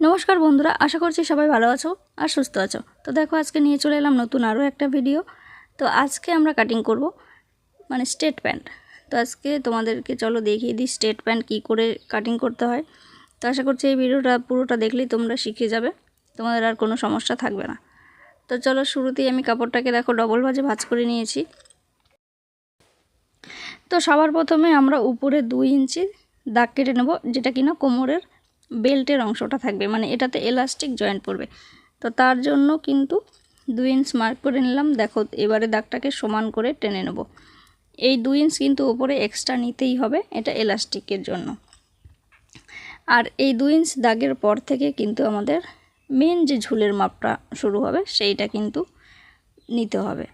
নমস্কার বন্ধুরা, আশা করছি সবাই ভালো আছো আর সুস্থ আছো। তো দেখো, আজকে নিয়ে চলে এলাম নতুন আরও একটা ভিডিও তো আজকে আমরা কাটিং করব মানে স্টেট প্যান্ট তো আজকে তোমাদেরকে চলো দেখিয়ে দিই স্টেট প্যান্ট কী করে কাটিং করতে হয়। তো আশা করছি এই ভিডিওটা পুরোটা দেখলেই তোমরা শিখে যাবে, তোমাদের আর কোনো সমস্যা থাকবে না। তো চলো শুরুতেই আমি কাপড়টাকে দেখো ডবল ভাজে ভাজ করে নিয়েছি। তো সবার প্রথমে আমরা উপরে দুই ইঞ্চি দাগ কেটে নেব, যেটা কিনা কোমরের বেল্টের অংশটা থাকবে মানে এটাতে এলাস্টিক জয়েন্ট পড়বে। তো তার জন্য কিন্তু দুই ইঞ্চ মার্ক করে নিলাম। দেখো, এবারে দাগটাকে সমান করে টেনে নেব। এই দুই ইঞ্চ কিন্তু ওপরে এক্সট্রা নিতেই হবে, এটা এলাস্টিকের জন্য। আর এই দুই ইঞ্চ দাগের পর থেকে কিন্তু আমাদের মেন যে ঝুলের মাপটা শুরু হবে, সেইটা কিন্তু নিতে হবে।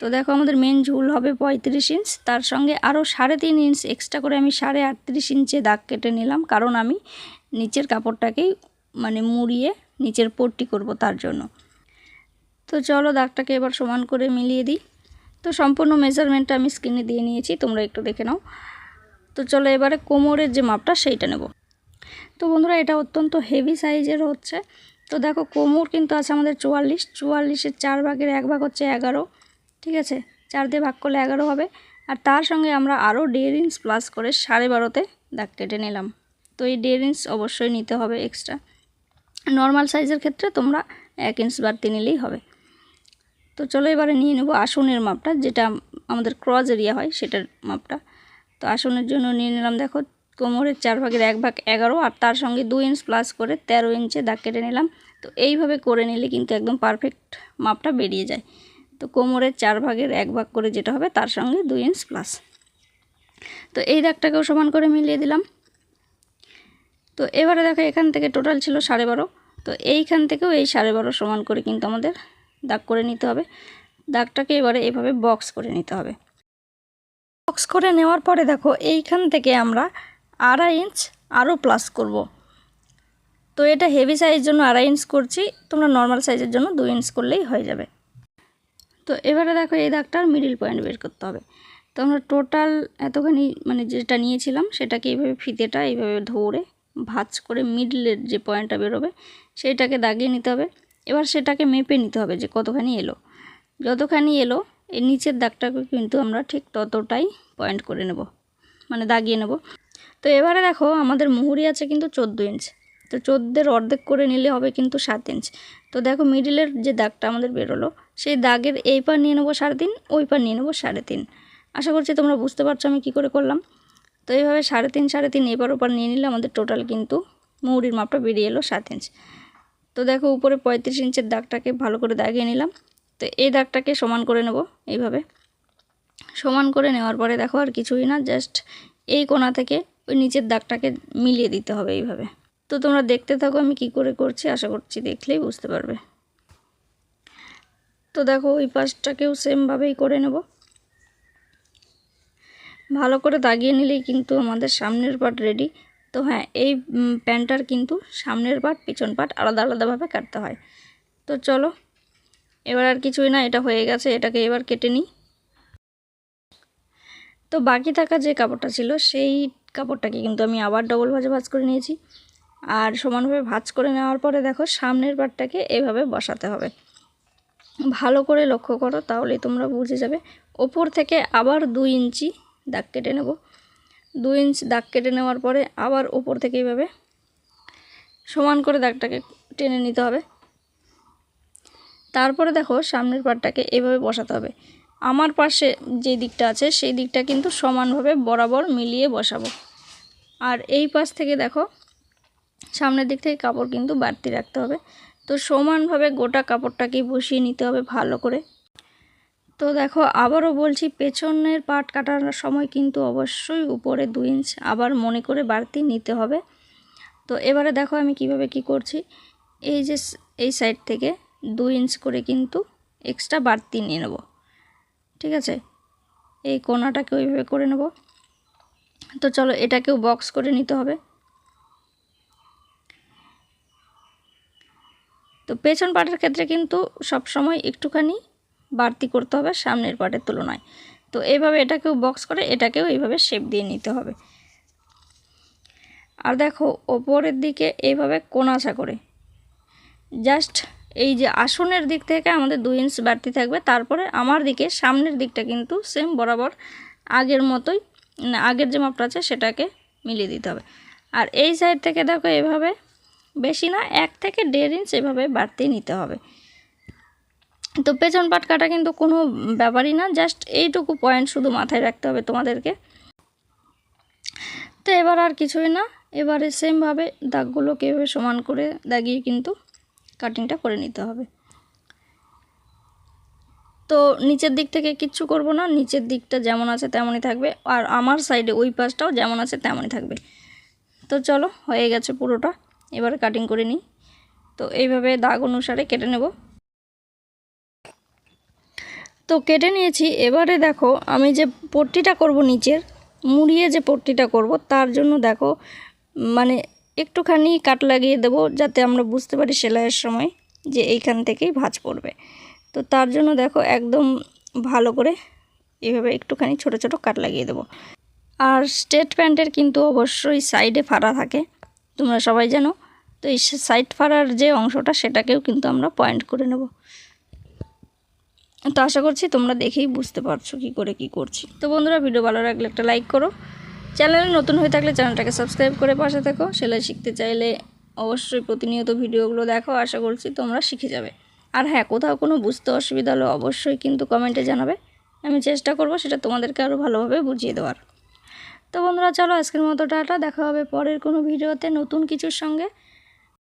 তো দেখো আমাদের মেন ঝুল হবে পঁয়ত্রিশ ইঞ্চ তার সঙ্গে আরও সাড়ে তিন ইঞ্চ এক্সট্রা করে আমি সাড়ে আটত্রিশ ইঞ্চে দাগ কেটে নিলাম, কারণ আমি নিচের কাপড়টাকেই মানে মুড়িয়ে নিচের পট্টি করব তার জন্য। তো চলো দাগটাকে এবার সমান করে মিলিয়ে দিই। তো সম্পূর্ণ মেজারমেন্টটা আমি স্ক্রিনে দিয়ে নিয়েছি, তোমরা একটু দেখে নাও। তো চলো এবারে কোমরের যে মাপটা, সেইটা নেব। তো বন্ধুরা, এটা অত্যন্ত হেভি সাইজের হচ্ছে। তো দেখো, কোমর কিন্তু আছে আমাদের চুয়াল্লিশ, চুয়াল্লিশের চার ভাগের এক ভাগ হচ্ছে এগারো। ঠিক আছে? চার দিয়ে ভাগ করলে এগারো হবে। আর তার সঙ্গে আমরা আরও দেড় ইঞ্চ প্লাস করে সাড়ে বারোতে দাগ কেটে নিলাম। তো এই দেড় ইঞ্চ অবশ্যই নিতে হবে এক্সট্রা নর্মাল সাইজের ক্ষেত্রে তোমরা এক ইঞ্চ বাড়তি নিলেই হবে। তো চলো এবারে নিয়ে নেব আসনের মাপটা, যেটা আমাদের ক্রস এরিয়া হয় সেটার মাপটা। তো আসনের জন্য নিয়ে নিলাম, দেখো কোমরের চার ভাগের এক ভাগ এগারো, আর তার সঙ্গে দু ইঞ্চ প্লাস করে তেরো ইঞ্চে দাগ কেটে নিলাম। তো এইভাবে করে নিলে কিন্তু একদম পারফেক্ট মাপটা বেরিয়ে যায়। তো কোমরের চার ভাগের এক ভাগ করে যেটা হবে তার সঙ্গে দুই ইঞ্চ প্লাস তো এই দাগটাকেও সমান করে মিলিয়ে দিলাম। তো এবারে দেখো এখান থেকে টোটাল ছিল সাড়ে বারো। তো এইখান থেকেও এই সাড়ে বারো সমান করে কিন্তু আমাদের দাগ করে নিতে হবে। দাগটাকে এবারে এভাবে বক্স করে নিতে হবে। বক্স করে নেওয়ার পরে দেখো এইখান থেকে আমরা আড়াই ইঞ্চ আরও প্লাস করব। তো এটা হেভি সাইজের জন্য আড়াই ইঞ্চ করছি, তোমরা নর্মাল সাইজের জন্য দুই ইঞ্চ করলেই হয়ে যাবে। তো এবারে দেখো এই দাগটার মিডিল পয়েন্ট বের করতে হবে। তো আমরা টোটাল এতখানি মানে যেটা নিয়েছিলাম সেটাকে এইভাবে ফিতেটা এইভাবে ধরে ভাঁজ করে মিডলের যে পয়েন্টটা বেরোবে সেইটাকে দাগিয়ে নিতে হবে। এবার সেটাকে মেপে নিতে হবে যে কতখানি এলো। যতখানি এলো, এই নিচের দাগটাকে কিন্তু আমরা ঠিক ততটাই পয়েন্ট করে নেব মানে দাগিয়ে নেব। তো এবারে দেখো আমাদের মুহুরি আছে কিন্তু চোদ্দ ইঞ্চ তো চোদ্দের অর্ধেক করে নিলে হবে কিন্তু সাত ইঞ্চ তো দেখো মিডিলের যে দাগটা আমাদের বেরোলো, সেই দাগের এই পার নিয়ে নেব সাড়ে তিন, ওই পার নিয়ে নেব সাড়ে তিন। আশা করছি তোমরা বুঝতে পারছ আমি কী করে করলাম। তো এইভাবে সাড়ে তিন সাড়ে তিন এবার ওপার নিয়ে নিলে আমাদের টোটাল কিন্তু মৌরির মাপটা বেরিয়ে এলো সাত ইঞ্চ তো দেখো উপরে পঁয়ত্রিশ ইঞ্চের দাগটাকে ভালো করে দাগিয়ে নিলাম। তো এই দাগটাকে সমান করে নেব এইভাবে। সমান করে নেওয়ার পরে দেখো আর কিছুই না জাস্ট এই কোণা থেকে ওই নিচের দাগটাকে মিলিয়ে দিতে হবে এইভাবে। তো তোমরা দেখতে থাকো আমি কি করে করছি, আশা করছি দেখলেই বুঝতে পারবে। তো দেখো ওই পাশটাকেও সেমভাবেই করে নেব। ভালো করে দাগিয়ে নিলেই কিন্তু আমাদের সামনের পাট রেডি তো হ্যাঁ এই প্যান্টটার কিন্তু সামনের পাট পিছন পাট আলাদা আলাদাভাবে কাটতে হয়। তো চলো, এবার আর কিছুই না, এটা হয়ে গেছে, এটাকে এবার কেটে নিই। তো বাকি থাকা যে কাপড়টা ছিল, সেই কাপড়টাকে কিন্তু আমি আবার ডবল ভাজে ভাজ করে নিয়েছি। আর সমানভাবে ভাজ করে নেওয়ার পরে দেখো সামনের পাটটাকে এভাবে বসাতে হবে। ভালো করে লক্ষ্য করো তাহলে তোমরা বুঝে যাবে। ওপর থেকে আবার দুই ইঞ্চি দাগ কেটে নেব। দুই ইঞ্চ দাগ কেটে নেওয়ার পরে আবার ওপর থেকে এইভাবে সমান করে দাগটাকে টেনে নিতে হবে। তারপরে দেখো সামনের পাটটাকে এভাবে বসাতে হবে। আমার পাশে যে দিকটা আছে, সেই দিকটা কিন্তু সমানভাবে বরাবর মিলিয়ে বসাবো। আর এই পাশ থেকে দেখো সামনের দিক থেকে কাপড় কিন্তু বাড়তি রাখতে হবে। তো সমানভাবে গোটা কাপড়টাকে বসিয়ে নিতে হবে ভালো করে। তো দেখো, আবারও বলছি, পেছনের পাট কাটার সময় কিন্তু অবশ্যই উপরে দু ইঞ্চ আবার মনে করে বাড়তি নিতে হবে। তো এবারে দেখো আমি কীভাবে কি করছি। এই যে এই সাইড থেকে দু ইঞ্চ করে কিন্তু এক্সট্রা বাড়তি নিয়ে নেব। ঠিক আছে? এই কোনাটাকে ওইভাবে করে নেব। তো চলো এটাকেও বক্স করে নিতে হবে। তো পেছন পাটের ক্ষেত্রে কিন্তু সব সময় একটুখানি বাড়তি করতে হবে সামনের পাটের তুলনায়। তো এইভাবে এটাকেও বক্স করে, এটাকেও এইভাবে শেপ দিয়ে নিতে হবে। আর দেখো, ওপরের দিকে এইভাবে কোনাচা করে। জাস্ট এই যে আসনের দিক থেকে আমাদের দুই ইঞ্চ বাড়তি থাকবে, তারপরে আমার দিকে সামনের দিকটা কিন্তু সেম বরাবর আগের মতোই আগের যে মাপটা আছে সেটাকে মিলিয়ে দিতে হবে। আর এই সাইড থেকে দেখো এভাবে বেশি না, এক থেকে দেড় ইঞ্চ এভাবে বাড়তি নিতে হবে। তো পেছন পাট কাটা কিন্তু কোনো ব্যাপারই না জাস্ট এইটুকু পয়েন্ট শুধু মাথায় রাখতে হবে তোমাদেরকে। তো এবার আর কিছুই না, এবারে সেমভাবে দাগগুলোকে এভাবে সমান করে দাগিয়ে কিন্তু কাটিংটা করে নিতে হবে। তো নিচের দিক থেকে কিচ্ছু করব না, নিচের দিকটা যেমন আছে তেমনই থাকবে, আর আমার সাইডে ওই পাশটাও যেমন আছে তেমনই থাকবে। তো চলো, হয়ে গেছে পুরোটা। এবারে কাটিং করে নিই। তো এইভাবে দাগ অনুসারে কেটে নেব। তো কেটে নিয়েছি। এবারে দেখো, আমি যে পট্টিটা করব নিচের, মুড়িয়ে যে পট্টিটা করব, তার জন্য দেখো মানে একটুখানি কাট লাগিয়ে দেবো যাতে আমরা বুঝতে পারি সেলাইয়ের সময় যে এইখান থেকেই ভাঁজ পড়বে। তো তার জন্য দেখো, একদম ভালো করে এভাবে একটুখানি ছোট ছোট কাট লাগিয়ে দেবো। আর স্টেট প্যান্টের কিন্তু অবশ্যই সাইডে ফাড়া থাকে। তোমরা সবাই জানো। তো এই সাইড ফাড়ার যে অংশটা, সেটাকেও কিন্তু আমরা পয়েন্ট করে নেব। তো আশা করছি তোমরা দেখেই বুঝতে পারছ কি করে কি করছি। তো বন্ধুরা ভিডিও ভালো লাগলে একটা লাইক করো। চ্যানেলে নতুন হয়ে থাকলে চ্যানেলটাকে সাবস্ক্রাইব করে পাশে থেকো। সেলাই শিখতে চাইলে অবশ্যই প্রতিনিয়ত ভিডিওগুলো দেখো। আশা করছি তোমরা শিখে যাবে। আর হ্যাঁ কোথাও কোনো বুঝতে অসুবিধা হলে অবশ্যই কিন্তু কমেন্টে জানাবে। আমি চেষ্টা করব সেটা তোমাদেরকে আরও ভালোভাবে বুঝিয়ে দেওয়ার। তো বন্ধুরা চলো আজকের মতো টাটা দেখা হবে পরের কোনো ভিডিওতে নতুন কিছুর সঙ্গে।